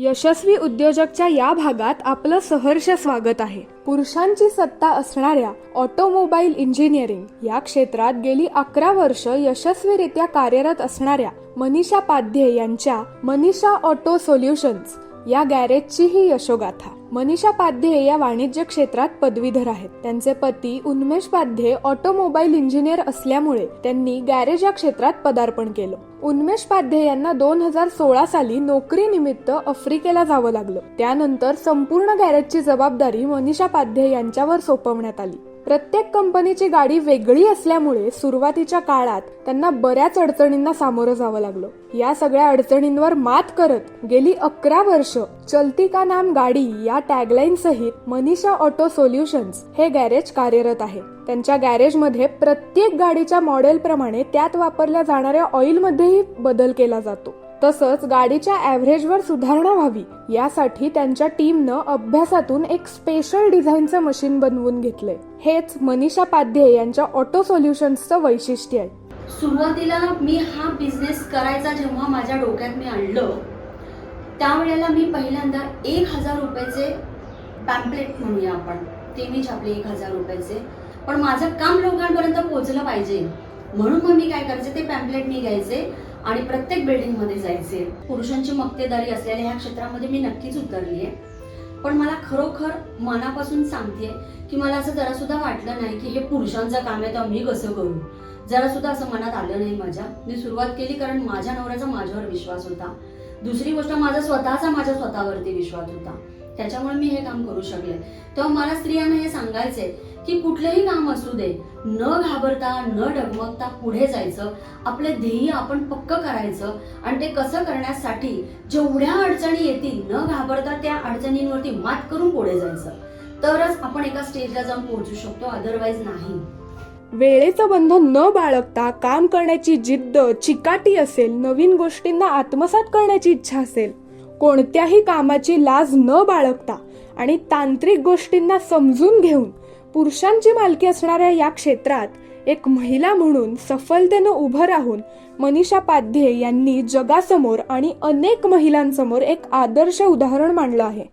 यशस्वी उद्योजकच्या या भागात आपलं सहर्ष स्वागत आहे. पुरुषांची सत्ता असणाऱ्या ऑटोमोबाईल इंजिनिअरिंग या क्षेत्रात गेली अकरा वर्ष यशस्वीरित्या कार्यरत असणाऱ्या मनीषा पाध्ये यांच्या मनीषा ऑटो सोल्युशन्स या गॅरेजची ही यशोगाथा. मनीषा पाध्ये या वाणिज्य क्षेत्रात पदवीधर आहेत. त्यांचे पती उन्मेष पाध्ये ऑटोमोबाईल इंजिनियर असल्यामुळे त्यांनी गॅरेज या क्षेत्रात पदार्पण केलं. उन्मेष पाध्ये यांना दोन हजार सोळा साली नोकरीनिमित्त आफ्रिकेला जावं लागलं. त्यानंतर संपूर्ण गॅरेजची जबाबदारी मनीषा पाध्ये यांच्यावर सोपवण्यात आली. प्रत्येक कंपनीची गाडी वेगळी असल्यामुळे सुरुवातीच्या काळात त्यांना बऱ्याच अडचणींना सामोरं जावं लागलं. या सगळ्या अडचणींवर मात करत गेली अकरा वर्ष चलती का नाम गाडी या टॅगलाईन सहित मनीषा ऑटो सोल्युशन्स हे गॅरेज कार्यरत आहे. त्यांच्या गॅरेजमध्ये प्रत्येक गाडीच्या मॉडेल प्रमाणे त्यात वापरल्या जाणाऱ्या ऑइलमध्येही बदल केला जातो. तसंच गाडीच्या ॲव्हरेजवर सुधारणा व्हावी यासाठी त्यांच्या टीमनं अभ्यासातून एक स्पेशल डिझाईनचं मशीन बनवून घेतलंय. हेच मनीषा पाध्ये यांच्या ऑटो सोल्युशन्सचं वैशिष्ट्य आहे. सुरुवातीला मी हा बिझनेस करायचा जेव्हा माझ्या डोक्यात मी आणलं त्यावेळेला मी पहिल्यांदा एक हजार रुपयाचे पॅम्पलेट म्हणूया आपण. ते मी छापले एक हजार रुपयाचे. पण माझं काम लोकांपर्यंत पोहोचलं पाहिजे. म्हणून मग मी काय करायचे ते पॅम्पलेट मी घ्यायचे. आणि प्रत्येक बिल्डिंगमध्ये जायचे. पुरुषांची मक्तेदारी असलेल्या ह्या क्षेत्रामध्ये मी नक्कीच उतरली आहे पण मला खरोखर मनापासून सांगते की मला असं जरा सुद्धा वाटलं नाही की हे पुरुषांचं काम आहे तर मी कसं करू? जरा सुद्धा असं मनात आलं नाही माझ्या. मी सुरुवात केली कारण माझ्या नवऱ्याचा माझ्यावर विश्वास होता. दुसरी गोष्ट माझा स्वतःचा माझ्या स्वतःवरती विश्वास होता. त्याच्यामुळे मी हे काम करू शकले. तेव्हा मला स्त्रियांना हे सांगायचंय की कुठलंही काम असू दे न घाबरता न डगमगता पुढे जायचं आपले ध्येय आपण पक्क करायचं आणि ते कसं करण्यासाठी जेवढ्या अडचणी येतील न घाबरता त्या अडचणींवरती मात करून पुढे जायचं. तरच आपण एका स्टेजला जाऊन पोहोचू शकतो अदरवाईज नाही. वेळेचं बंधन न बाळगता काम करण्याची जिद्द चिकाटी असेल नवीन गोष्टींना आत्मसात करण्याची इच्छा असेल कोणत्याही कामाची लाज न बाळगता आणि तांत्रिक गोष्टींना समजून घेऊन पुरुषांची मालकी असणाऱ्या या क्षेत्रात एक महिला म्हणून सफलतेनं उभं राहून मनीषा पाध्ये यांनी जगासमोर आणि अनेक महिलांसमोर एक आदर्श उदाहरण मांडलं आहे.